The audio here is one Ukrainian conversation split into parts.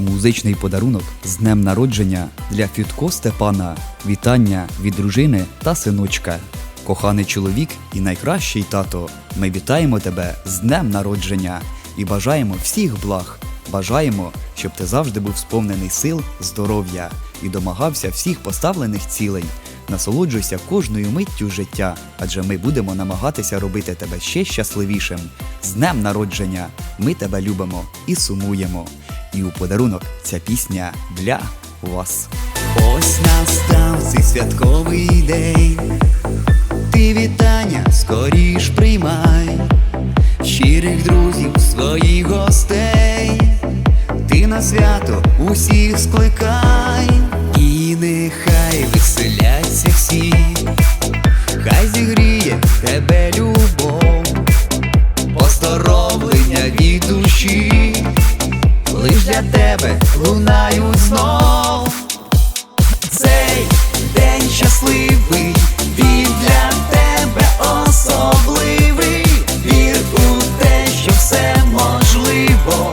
Музичний подарунок з днем народження для Фютко Степана. Вітання від дружини та синочка. Коханий чоловік і найкращий тато. Ми вітаємо тебе з днем народження і бажаємо всіх благ. Бажаємо, щоб ти завжди був сповнений сил, здоров'я і домагався всіх поставлених цілей. Насолоджуйся кожною миттю життя, адже ми будемо намагатися робити тебе ще щасливішим. З днем народження! Ми тебе любимо і сумуємо. І у подарунок ця пісня для вас. Ось настав цей святковий день. Ти вітання скоріш приймай, щирих друзів, своїх гостей, ти на свято усіх скликай, і нехай веселяться для тебе лунають знов. Цей день щасливий, він для тебе особливий. Вір у те, що все можливо.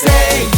say.